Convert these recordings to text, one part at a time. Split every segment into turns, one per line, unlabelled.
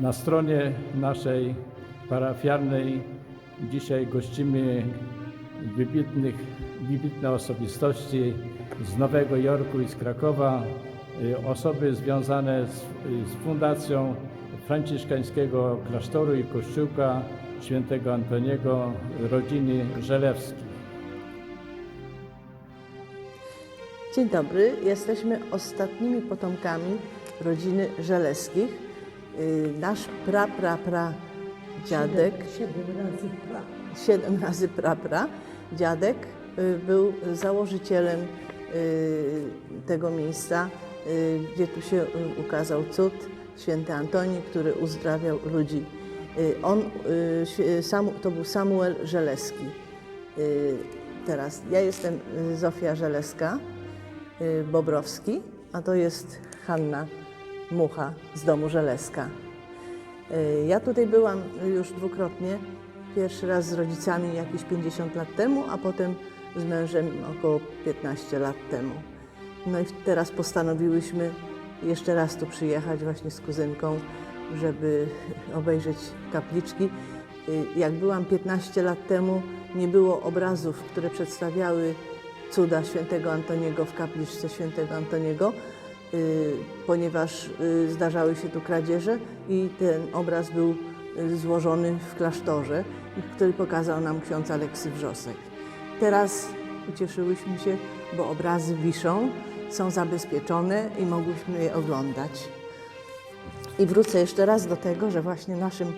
Na stronie naszej parafialnej dzisiaj gościmy wybitnych, wybitne osobistości z Nowego Jorku i z Krakowa, y, osoby związane z, y, z Fundacją Franciszkańskiego Klasztoru i Kościółka Świętego Antoniego rodziny Żelewskich.
Dzień dobry, jesteśmy ostatnimi potomkami rodziny Żeleskich. Y, Nasz pra, pra, pra dziadek,
Siedem razy pra.
siedem razy pra, pra dziadek y, był założycielem y, tego miejsca, gdzie tu się ukazał cud święty Antoni, który uzdrawiał ludzi. On, to był Samuel Żeleski. Teraz ja jestem Zofia Żeleska. Bobrowski, a to jest Hanna Mucha z domu Żeleska. Y, Ja tutaj byłam już dwukrotnie. Pierwszy raz z rodzicami jakieś 50 lat temu, a potem z mężem około 15 lat temu. No i teraz postanowiłyśmy jeszcze raz tu przyjechać właśnie z kuzynką, żeby obejrzeć kapliczki. Y, Jak byłam 15 lat temu, nie było obrazów, które przedstawiały cuda świętego Antoniego w kapliczce świętego Antoniego, ponieważ y, zdarzały się tu kradzieże i ten obraz był y, złożony w klasztorze, który pokazał nam ksiądz Aleksy Wrzosek. Teraz ucieszyłyśmy się, bo obrazy wiszą, są zabezpieczone i mogłyśmy je oglądać. I wrócę jeszcze raz do tego, że właśnie naszym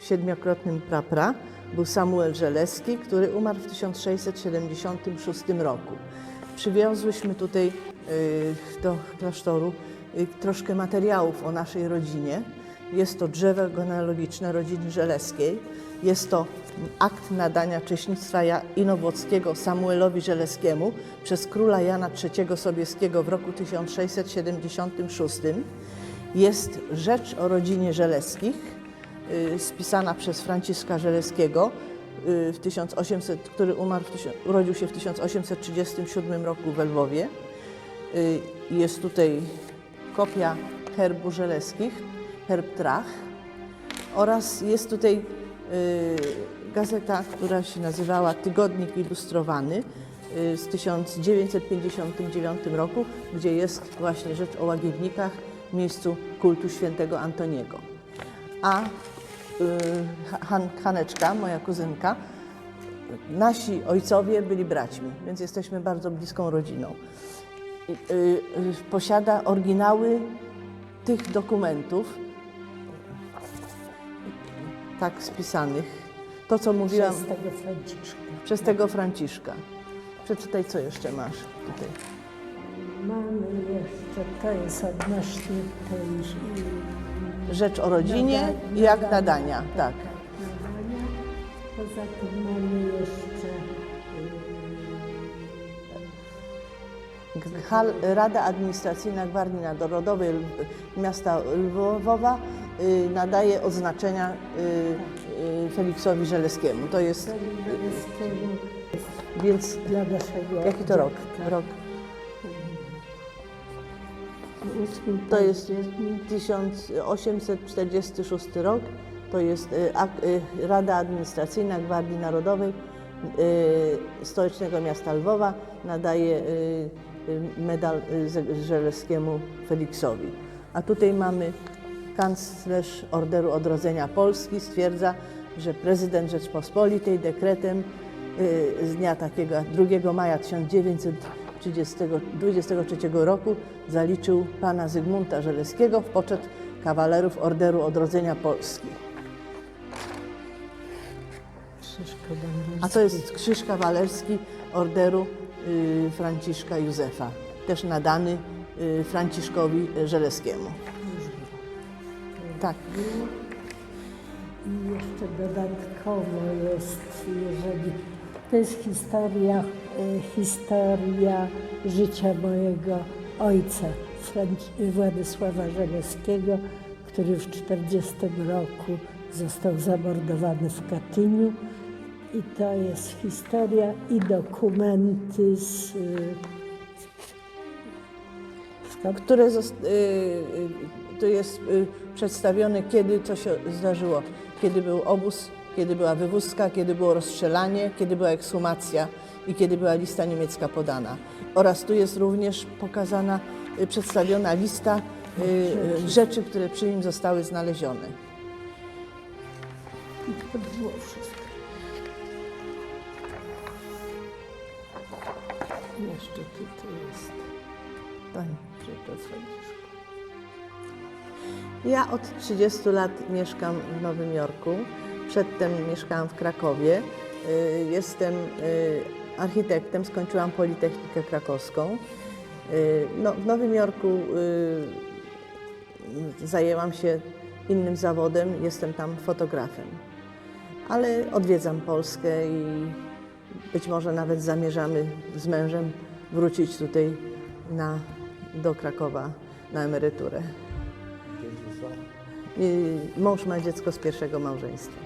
siedmiokrotnym prapra był Samuel Żeleski, który umarł w 1676 roku. Przywiozłyśmy tutaj y, do klasztoru y, troszkę materiałów o naszej rodzinie. Jest to drzewo genealogiczne rodziny Żeleskiej. Jest to akt nadania cześnictwa inowłockiego Samuelowi Żeleskiemu przez króla Jana III Sobieskiego w roku 1676. Jest rzecz o rodzinie Żeleskich, y, spisana przez Franciszka Żeleskiego, y, w 1800, który umarł urodził się w 1837 roku w Lwowie. Y, Jest tutaj kopia herbu Żeleskich, herb Trach oraz jest tutaj y, gazeta, która się nazywała Tygodnik Ilustrowany y, z 1959 roku, gdzie jest właśnie rzecz o łagiewnikach, miejscu kultu świętego Antoniego. A Han, Haneczka, moja kuzynka, nasi ojcowie byli braćmi, więc jesteśmy bardzo bliską rodziną. Y, y, Posiada oryginały tych dokumentów, tak spisanych. To, co mówiłam
Przez tego Franciszka.
przez tego Franciszka. Przeczytaj, co jeszcze masz tutaj.
Mamy jeszcze, to jest odnośnie tej
Rzecz o rodzinie
Nada-
i jak
nadania.
nadania. Tak.
nadania. Poza tym mamy jeszcze
Rada Administracyjna Gwardii Narodowej Miasta Lwowa y, nadaje odznaczenia y, y, Feliksowi Żeleskiemu. To jest, więc
dla naszego
jaki to rok? Rok. To jest
październik.
1846 rok. To jest Rada Administracyjna Gwardii Narodowej Stołecznego Miasta Lwowa nadaje medal y, Żelewskiemu Feliksowi. A tutaj mamy kanclerz Orderu Odrodzenia Polski stwierdza, że prezydent Rzeczpospolitej dekretem y, z dnia takiego 2 maja 1923 roku zaliczył pana Zygmunta Żeleskiego w poczet kawalerów Orderu Odrodzenia Polski. A to jest krzyż kawalerski Orderu y, Franciszka Józefa, też nadany y, Franciszkowi Żeleskiemu. Tak.
I jeszcze dodatkowo jest, jeżeli to jest historia, e, historia życia mojego ojca, Władysława Żelewskiego, który w 40 roku został zamordowany w Katyniu. I to jest historia i dokumenty z, skąd
które zos- y, y, tu jest y, przedstawione, kiedy co się zdarzyło. Kiedy był obóz, kiedy była wywózka, kiedy było rozstrzelanie, kiedy była ekshumacja i kiedy była lista niemiecka podana. Oraz tu jest również pokazana, y, przedstawiona lista y, y, rzeczy, które przy nim zostały znalezione.
I to było wszystko. Jeszcze tutaj jest.
Toń, przyjdź Franciszku. Ja od 30 lat mieszkam w Nowym Jorku. Przedtem mieszkałam w Krakowie. Y, Jestem y, architektem, skończyłam Politechnikę Krakowską. Y, No, w Nowym Jorku zajęłam się innym zawodem, jestem tam fotografem. Ale odwiedzam Polskę i być może nawet zamierzamy z mężem wrócić tutaj na, do Krakowa na emeryturę. I Mąż ma dziecko z pierwszego małżeństwa.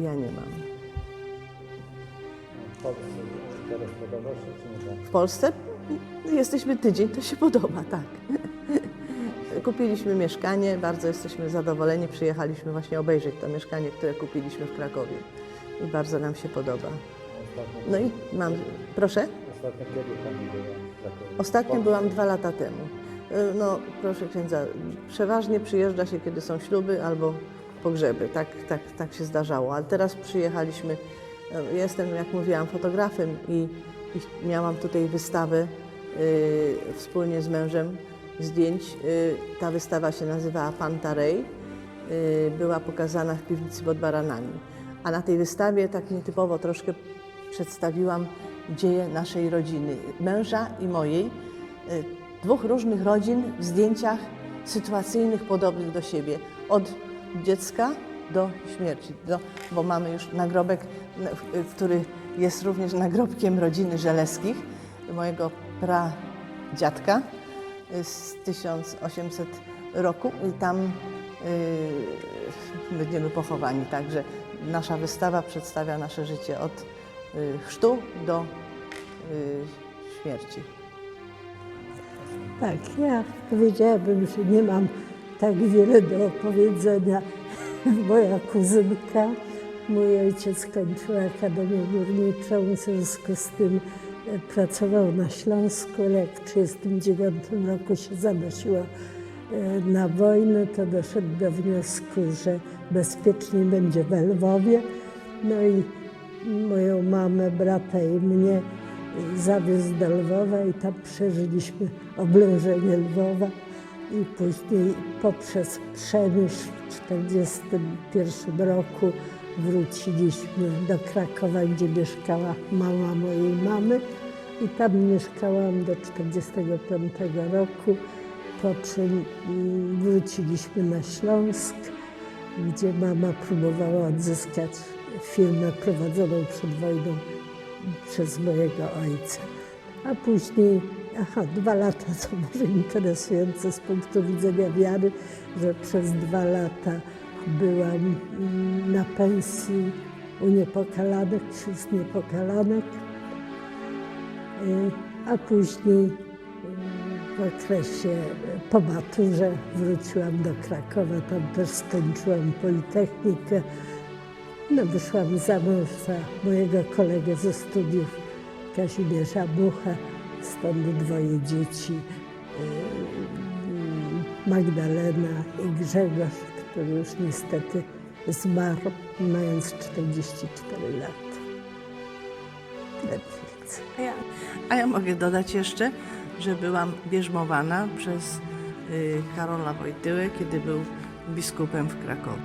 Ja nie mam.
W Polsce?
W Polsce jesteśmy tydzień, to się podoba, tak. Kupiliśmy mieszkanie, bardzo jesteśmy zadowoleni. Przyjechaliśmy właśnie obejrzeć to mieszkanie, które kupiliśmy w Krakowie. I bardzo nam się podoba. No i mam, proszę?
ostatnio kiedy Pani była?
Ostatnio byłam dwa lata temu. Y, No, proszę księdza, przeważnie przyjeżdża się, kiedy są śluby albo pogrzeby. Tak, tak, tak się zdarzało. Ale teraz przyjechaliśmy. y, Jestem, jak mówiłam, fotografem i, i miałam tutaj wystawę y, wspólnie z mężem zdjęć. Y, ta wystawa się nazywała Pantarej. Y, była pokazana w piwnicy pod Baranami. A na tej wystawie tak nietypowo troszkę przedstawiłam dzieje naszej rodziny, męża i mojej, y, dwóch różnych rodzin w zdjęciach sytuacyjnych podobnych do siebie, od dziecka do śmierci, do, bo mamy już nagrobek, y, który jest również nagrobkiem rodziny Żeleskich, mojego pradziadka y, z 1800 roku i tam y, będziemy pochowani. Także nasza wystawa przedstawia nasze życie od chrztu do y, śmierci.
Tak, ja powiedziałabym, że nie mam tak wiele do opowiedzenia. Moja kuzynka, mój ojciec skończył Akademię Górniczą, w związku z tym e, pracował na Śląsku, ale w 1939 roku się zanosiła e, na wojnę, to doszedł do wniosku, że bezpieczniej będzie w Lwowie. No i moją mamę, brata i mnie zawiózł do Lwowa i tam przeżyliśmy oblężenie Lwowa i później poprzez przemysł w 1941 roku wróciliśmy do Krakowa, gdzie mieszkała mama mojej mamy i tam mieszkałam do 1945 roku, po czym mm, wróciliśmy na Śląsk, gdzie mama próbowała odzyskać firmę prowadzoną przed wojną przez mojego ojca. A później, aha, dwa lata to może interesujące z punktu widzenia wiary, że przez dwa lata byłam na pensji u niepokalanek, wśród niepokalanek, Y, a później w okresie po maturze wróciłam do Krakowa, tam też skończyłam Politechnikę. No, wyszłam za mąż za mojego kolegę ze studiów Kazimierza Bucha, stąd dwoje dzieci, yy, Magdalena i Grzegorz, który już niestety zmarł, mając 44 lata. Tyle więcej.
A ja, a ja mogę dodać jeszcze, że byłam bierzmowana przez y, Karola Wojtyłę, kiedy był biskupem w Krakowie.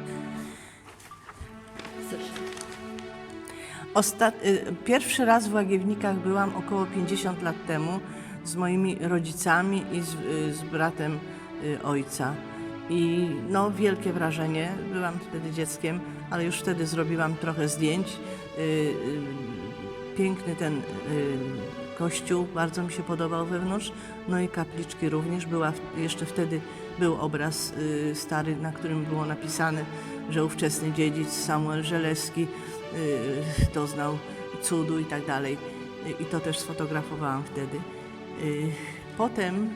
Ostat... y, Pierwszy raz w Łagiewnikach byłam około 50 lat temu z moimi rodzicami i z, y, z bratem y, ojca. I no, wielkie wrażenie. Byłam wtedy dzieckiem, ale już wtedy zrobiłam trochę zdjęć. Piękny ten kościół, bardzo mi się podobał wewnątrz. No i kapliczki również. Była, jeszcze wtedy był obraz stary, na którym było napisane, że ówczesny dziedzic Samuel Żelewski y, doznał cudu i tak dalej. Y, I to też sfotografowałam wtedy. Y, Potem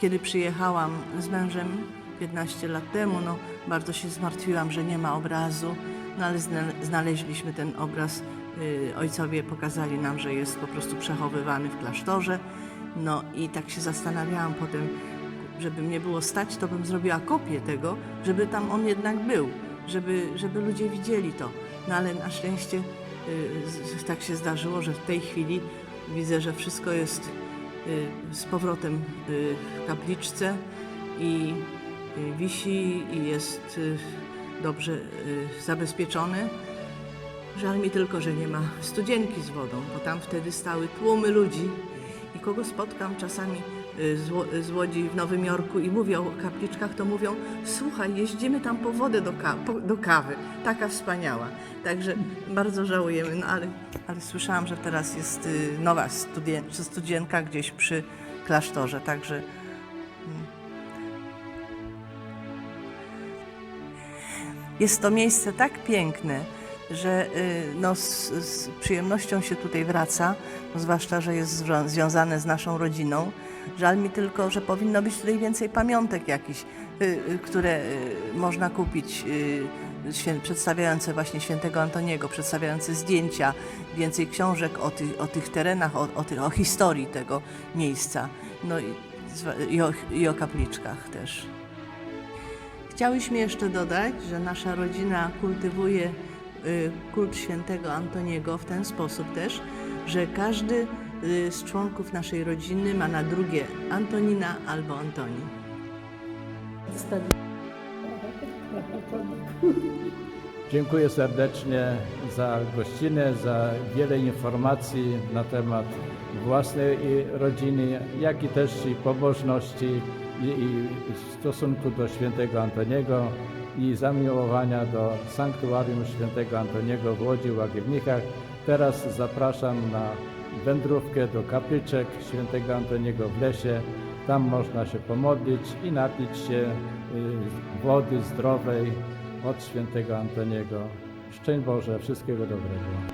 kiedy przyjechałam z mężem 15 lat temu, no bardzo się zmartwiłam, że nie ma obrazu, no ale zna- znaleźliśmy ten obraz. y, Ojcowie pokazali nam, że jest po prostu przechowywany w klasztorze. No i tak się zastanawiałam potem, żeby mnie było stać, to bym zrobiła kopię tego, żeby tam on jednak był, żeby, żeby ludzie widzieli to. No ale na szczęście y, tak się zdarzyło, że w tej chwili widzę, że wszystko jest y, z powrotem y, w kapliczce i wisi i jest dobrze zabezpieczony. Żal mi tylko, że nie ma studzienki z wodą, bo tam wtedy stały tłumy ludzi i kogo spotkam czasami z, Ło- z Łodzi w Nowym Jorku i mówią o kapliczkach, to mówią, słuchaj, jeździmy tam po wodę do, ka- do kawy, taka wspaniała. Także bardzo żałujemy, no ale, ale słyszałam, że teraz jest y, nowa studien- gdzieś przy klasztorze, także Jest to miejsce tak piękne, że y, no, z, z przyjemnością się tutaj wraca, no, zwłaszcza, że jest związane z naszą rodziną. Żal mi tylko, że powinno być tutaj więcej pamiątek jakichś, y, y, które y, można kupić, przedstawiające właśnie świętego Antoniego, przedstawiające zdjęcia, więcej książek o, tych o tych terenach, o, o, tych, o historii tego miejsca, no i, i, o, i o kapliczkach też. Chciałyśmy jeszcze dodać, że nasza rodzina kultywuje kult świętego Antoniego w ten sposób też, że każdy z członków naszej rodziny ma na drugie Antonina albo Antoni.
Dziękuję serdecznie za gościnę, za wiele informacji na temat własnej rodziny, jak i też i pobożności i, i w stosunku do świętego Antoniego i zamiłowania do sanktuarium świętego Antoniego w Łodzi Łagiewnikach. Teraz zapraszam na wędrówkę do kapliczek świętego Antoniego w lesie. Tam można się pomodlić i napić się y, wody zdrowej od świętego Antoniego. Szczęść Boże, wszystkiego dobrego.